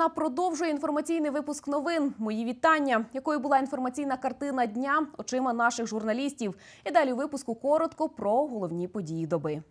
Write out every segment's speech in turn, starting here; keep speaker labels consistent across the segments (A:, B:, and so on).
A: Вінничина продовжує інформаційний випуск новин. Мої вітання. Якою була інформаційна картина дня очима наших журналістів? І далі випуску коротко про головні події доби.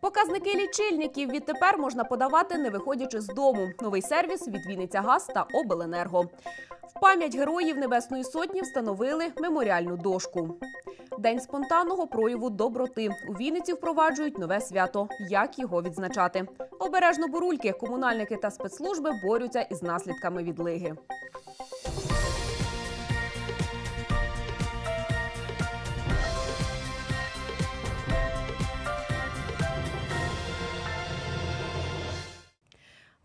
A: Показники лічильників відтепер можна подавати, не виходячи з дому. Новий сервіс від Вінниця Газ та Обленерго. Пам'ять героїв Небесної Сотні встановили меморіальну дошку. День спонтанного прояву доброти. У Вінниці впроваджують нове свято. Як його відзначати? Обережно бурульки, комунальники та спецслужби борються із наслідками відлиги.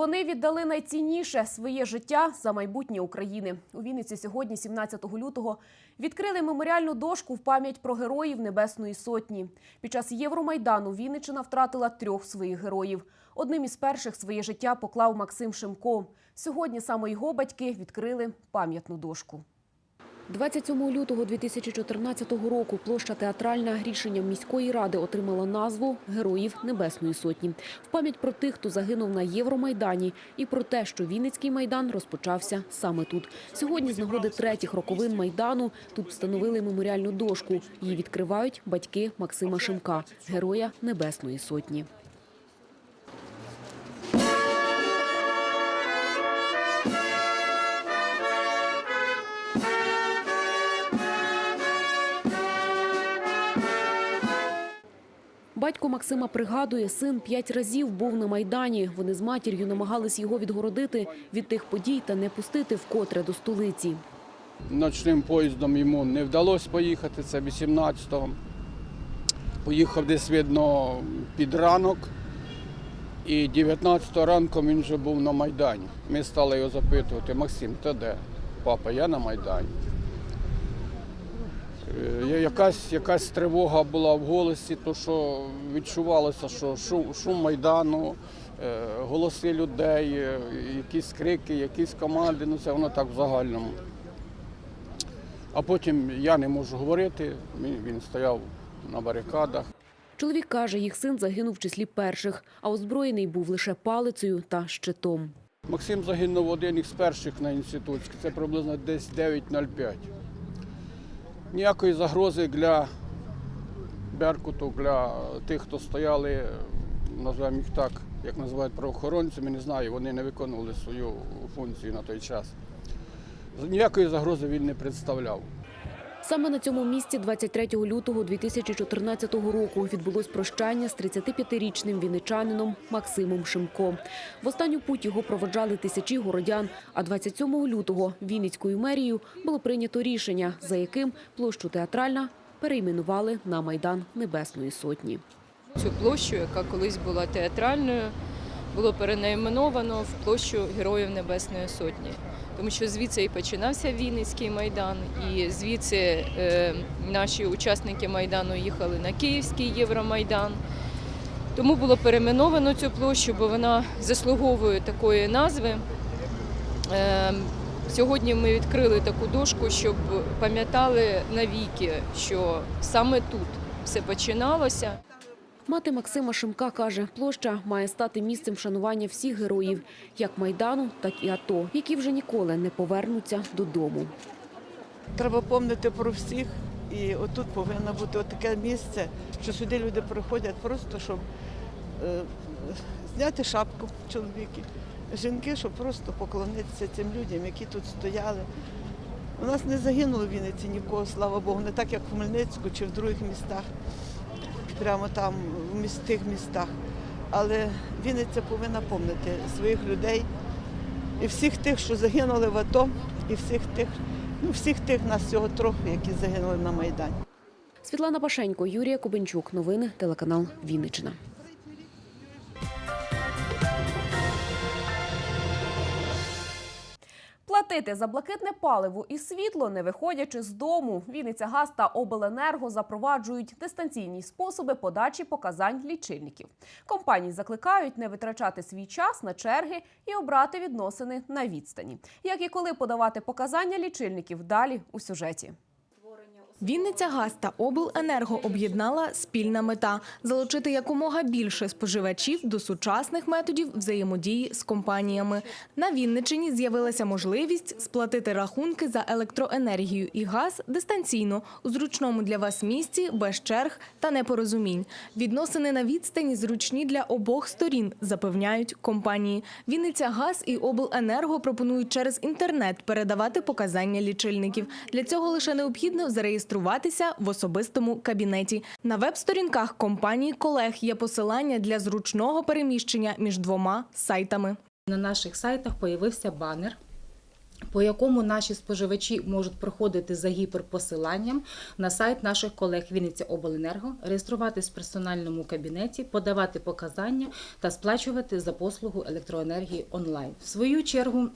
A: Вони віддали найцінніше своє життя за майбутнє України. У Вінниці сьогодні, 17 лютого, відкрили меморіальну дошку в пам'ять про героїв Небесної Сотні. Під час Євромайдану Вінниччина втратила трьох своїх героїв. Одним із перших своє життя поклав Максим Шимко. Сьогодні саме його батьки відкрили пам'ятну дошку. 27 лютого 2014 року площа театральна рішенням міської ради отримала назву Героїв Небесної Сотні в пам'ять про тих, хто загинув на Євромайдані, і про те, що Вінницький майдан розпочався саме тут. Сьогодні з нагоди третіх роковин майдану тут встановили меморіальну дошку. Її відкривають батьки Максима Шимка, героя Небесної Сотні. Батько Максима пригадує, син п'ять разів був на майдані. Вони з матір'ю намагались його відгородити від тих подій та не пустити вкотре до столиці.
B: Ночним поїздом йому не вдалося поїхати, це 18-го. Поїхав десь, видно, під ранок. І 19-го ранком він вже був на Майдані. Ми стали його запитувати, Максим, ти де? Папа, я на Майдані. Е, Якась, якась тривога була в голосі, то що відчувалося, що шум, шум Майдану, е, голоси людей, е, якісь крики, якісь команди, ну це воно так в загальному. А потім я не можу говорити, він, він стояв на барикадах.
A: Чоловік каже, їх син загинув в числі перших, а озброєний був лише палицею та щитом.
B: Максим загинув один із перших на інститутській, це приблизно десь 9.05. Ніякої загрози для Беркуту, для тих, хто стояли, називаємо їх так, як називають правоохоронцями, не знаю, вони не виконували свою функцію на той час. Ніякої загрози він не представляв.
A: Саме на цьому місці 23 лютого 2014 року відбулось прощання з 35-річним вінничанином Максимом Шимко. В останню путь його проводжали тисячі городян. А 27 лютого Вінницькою мерією було прийнято рішення, за яким площу театральна перейменували на Майдан Небесної Сотні.
C: Цю площу, яка колись була театральною, було перенайменовано в площу Героїв Небесної Сотні. Тому що звідси і починався Вінницький майдан, і звідси е, наші учасники майдану їхали на Київський Євромайдан. Тому було перейменовано цю площу, бо вона заслуговує такої назви. Е, Сьогодні ми відкрили таку дошку, щоб пам'ятали навіки, що саме тут все починалося.
A: Мати Максима Шимка каже, площа має стати місцем вшанування всіх героїв, як Майдану, так і АТО, які вже ніколи не повернуться додому.
D: Треба пам'ятати про всіх. І отут повинно бути таке місце, що сюди люди приходять просто, щоб е, зняти шапку чоловіки, жінки, щоб просто поклонитися цим людям, які тут стояли. У нас не загинуло в Вінниці нікого, слава Богу, не так, як в Хмельницьку чи в других містах, прямо там, в тих містах. Але Вінниця повинна пам'ятати своїх людей і всіх тих, що загинули в АТО, і всіх тих, ну всіх тих нас всього трохи, які загинули на Майдані.
A: Світлана Пашенько, Юрія Кубенчук. Новини телеканал Вінниччина. Платити за блакитне паливо і світло, не виходячи з дому. Вінниця Газ та Обленерго запроваджують дистанційні способи подачі показань лічильників. Компанії закликають не витрачати свій час на черги і обрати відносини на відстані. Як і коли подавати показання лічильників далі у сюжеті.
E: Вінниця Газ та Обленерго об'єднала спільна мета залучити якомога більше споживачів до сучасних методів взаємодії з компаніями. На Вінниччині з'явилася можливість сплатити рахунки за електроенергію і газ дистанційно у зручному для вас місці, без черг та непорозумінь. Відносини на відстані зручні для обох сторін, запевняють компанії. Вінниця Газ і Обленерго пропонують через інтернет передавати показання лічильників. Для цього лише необхідно зареєструватися в особистому кабінеті. На веб-сторінках компанії колег є посилання для зручного переміщення між двома сайтами.
F: На наших сайтах появився банер. По якому наші споживачі можуть проходити за гіперпосиланням на сайт наших колег Вінниця Обленерго, реєструватись в персональному кабінеті, подавати показання та сплачувати за послугу електроенергії онлайн. В свою чергу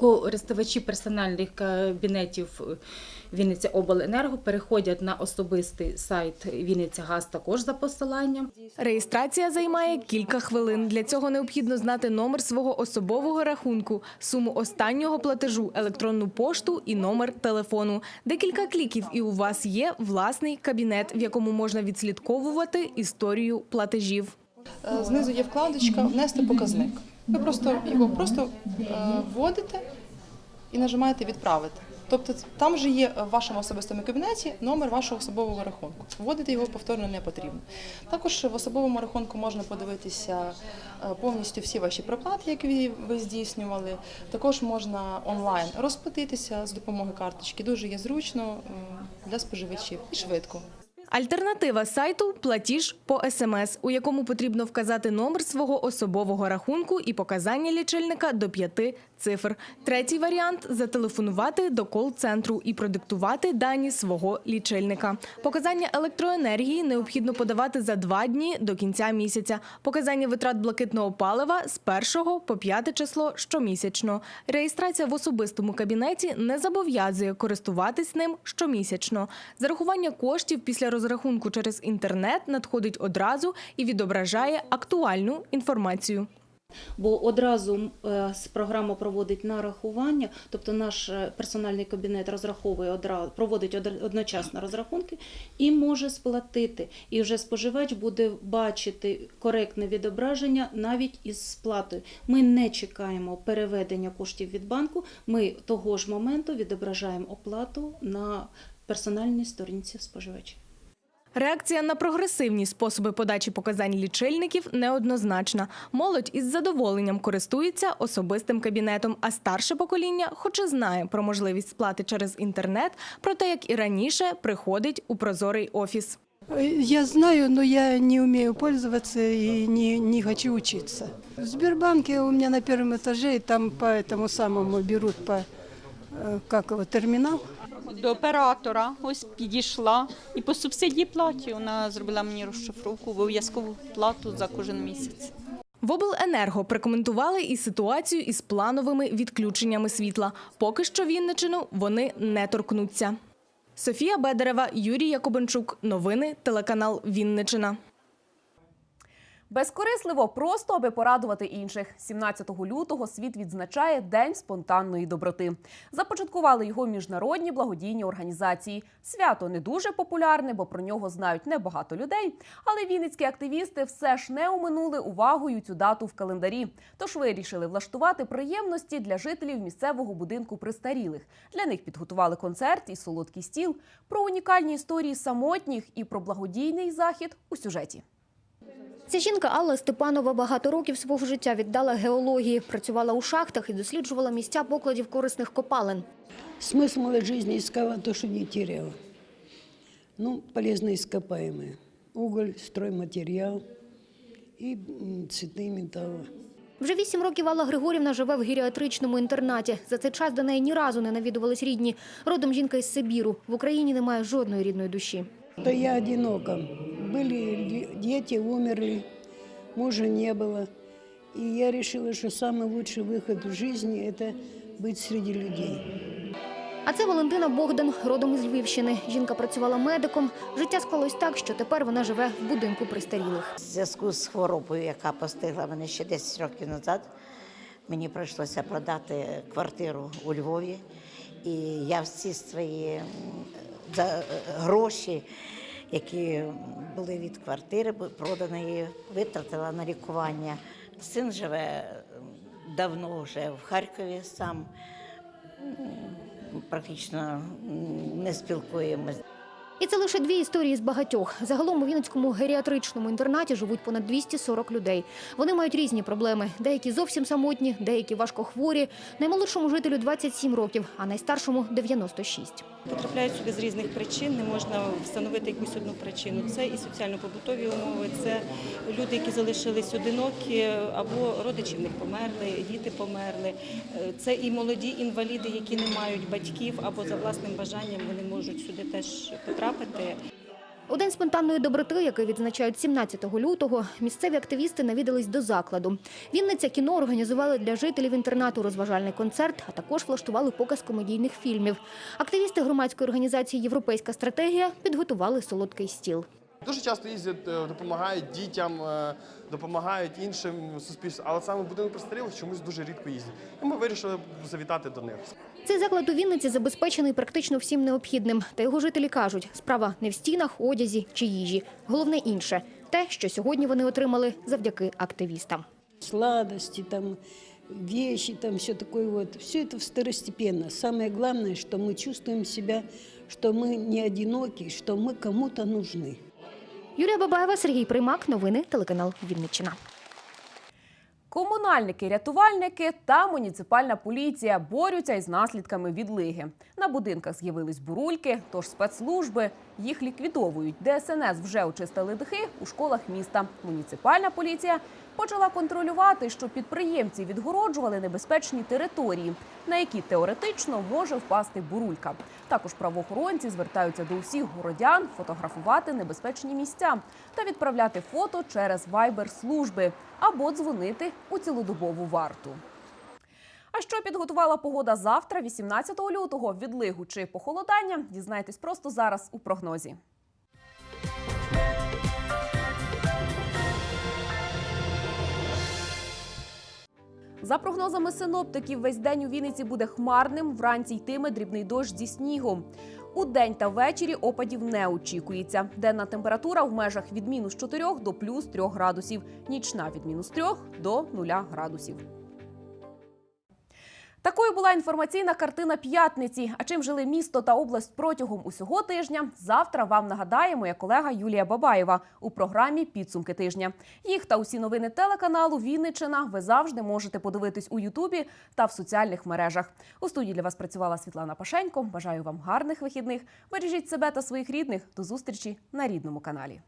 F: користувачі персональних кабінетів е, Вінниця Обленерго переходять на особистий сайт Вінниця Газ також за посиланням.
E: Реєстрація займає кілька хвилин. Для цього необхідно знати номер свого особового рахунку, суму останнього платежу, електронну пошту і номер телефону. Декілька кліків, і у вас є власний кабінет, в якому можна відслідковувати історію платежів.
G: Е, Знизу є вкладочка Внести показник. Ви просто його просто е, вводите і нажимаєте Відправити. Тобто там вже є в вашому особистому кабінеті номер вашого особового рахунку. Вводити його повторно не потрібно. Також в особовому рахунку можна подивитися е, повністю всі ваші проплати, які ви здійснювали. Також можна онлайн розплатитися з допомогою карточки. Дуже є зручно для споживачів і швидко.
E: Альтернатива сайту платіж по СМС, у якому потрібно вказати номер свого особового рахунку і показання лічильника до п'яти цифр. Третій варіант зателефонувати до кол-центру і продиктувати дані свого лічильника. Показання електроенергії необхідно подавати за два дні до кінця місяця. Показання витрат блакитного палива з 1 по 5 число щомісячно. Реєстрація в особистому кабінеті не зобов'язує користуватись ним щомісячно. Зарахування коштів після розрахунку через інтернет надходить одразу і відображає актуальну інформацію.
H: Бо одразу е, програма проводить нарахування, тобто наш е, персональний кабінет розраховує одразу, проводить одночасно розрахунки і може сплатити. І вже споживач буде бачити коректне відображення навіть із сплатою. Ми не чекаємо переведення коштів від банку. Ми того ж моменту відображаємо оплату на персональній сторінці споживача.
E: Реакція на прогресивні способи подачі показань лічильників неоднозначна. Молодь із задоволенням користується особистим кабінетом, а старше покоління, хоч і знає про можливість сплати через інтернет, проте як і раніше приходить у прозорий офіс.
I: Я знаю, но я не умею пользоваться и не, не хочу учиться. В Сбербанке у меня на первом этаже, и там по этому самому берут по, э, как его, терминал.
J: до оператора, ось підійшла і по субсидії платі вона зробила мені розшифровку, обов'язкову плату за кожен місяць.
E: В обленерго прокоментували і ситуацію із плановими відключеннями світла. Поки що Вінничину вони не торкнуться. Софія Бедерева, Юрій Якобенчук. Новини телеканал Вінничина.
A: Безкорисливо просто аби порадувати інших. 17 лютого світ відзначає День спонтанної доброти. Започаткували його міжнародні благодійні організації. Свято не дуже популярне, бо про нього знають небагато людей. Але вінницькі активісти все ж не оминули увагою цю дату в календарі. Тож вирішили влаштувати приємності для жителів місцевого будинку престарілих. Для них підготували концерт і солодкий стіл. Про унікальні історії самотніх і про благодійний захід у сюжеті.
K: Ця жінка Алла Степанова багато років свого життя віддала геології, працювала у шахтах і досліджувала місця покладів корисних копалин.
L: Смысл моей жизни искала то, что не теряла. Ну, полезные ископаемые. Уголь, стройматериал и м, цветные металлы.
K: Вже вісім років Алла Григорівна живе в геріатричному інтернаті. За цей час до неї ні разу не навідувались рідні. Родом жінка із Сибіру. В Україні немає жодної рідної душі.
L: То я одинока. Были де- дети, умерли, мужа не было. И я решила, что самый лучший выход в жизни – это быть среди людей.
K: А це Валентина Богдан, родом із Львівщини. Жінка працювала медиком. Життя склалось так, що тепер вона живе в будинку престарілих.
M: В зв'язку з хворобою, яка постигла мене ще 10 років назад, мені прийшлося продати квартиру у Львові. І я всі свої м, за е, гроші, які були від квартири проданої, витратила на лікування. Син живе давно вже в Харкові сам. Практично не спілкуємось.
K: І це лише дві історії з багатьох. Загалом у Вінницькому геріатричному інтернаті живуть понад 240 людей. Вони мають різні проблеми. Деякі зовсім самотні, деякі важкохворі. Наймолодшому жителю 27 років, а найстаршому 96.
N: Потрапляють сюди з різних причин, не можна встановити якусь одну причину. Це і соціально-побутові умови, це люди, які залишились одинокі, або родичі в них померли, діти померли. Е, Це і молоді інваліди, які не мають батьків, або за власним бажанням вони можуть сюди теж потрапити.
K: У день спонтанної доброти, який відзначають 17 лютого, місцеві активісти навідались до закладу. Вінниця кіно організували для жителів інтернату розважальний концерт, а також влаштували показ комедійних фільмів. Активісти громадської організації Європейська стратегія підготували солодкий стіл.
O: Дуже часто їздять, е, допомагають дітям, е, допомагають іншим суспільствам, але саме в будинок престарілих чомусь дуже рідко їздять. І ми вирішили завітати до них.
K: Цей заклад у Вінниці забезпечений практично всім необхідним. Та його жителі кажуть, справа не в стінах, одязі чи їжі. Головне інше – те, що сьогодні вони отримали завдяки активістам.
L: Сладости, там, вещи, там все такое вот. Все это второстепенно. Самое главное, что мы чувствуем себя, что мы не одиноки, что мы кому-то нужны.
K: Юлія Бабаєва, Сергій Примак. Новини телеканал Вінниччина.
A: Комунальники, рятувальники та муніципальна поліція борються із наслідками відлиги. На будинках з'явились бурульки, тож спецслужби їх ліквідовують. ДСНС вже очистили дахи у школах міста. Муніципальна поліція почала контролювати, що підприємці відгороджували небезпечні території, на які теоретично може впасти бурулька. Також правоохоронці звертаються до усіх городян фотографувати небезпечні місця та відправляти фото через вайбер-служби або дзвонити у цілодобову варту. А що підготувала погода завтра, 18 лютого, відлигу чи похолодання, дізнайтесь просто зараз у прогнозі. За прогнозами синоптиків, весь день у Вінниці буде хмарним, вранці йтиме дрібний дощ зі снігом. У день та ввечері опадів не очікується. Денна температура в межах від мінус 4 до плюс 3 градусів, нічна від мінус 3 до 0 градусів. Такою була інформаційна картина п'ятниці. А чим жили місто та область протягом усього тижня? Завтра вам нагадає моя колега Юлія Бабаєва у програмі Підсумки тижня. Їх та усі новини телеканалу Вінниччина ви завжди можете подивитись у Ютубі та в соціальних мережах. У студії для вас працювала Світлана Пашенько. Бажаю вам гарних вихідних. Бережіть себе та своїх рідних. До зустрічі на рідному каналі.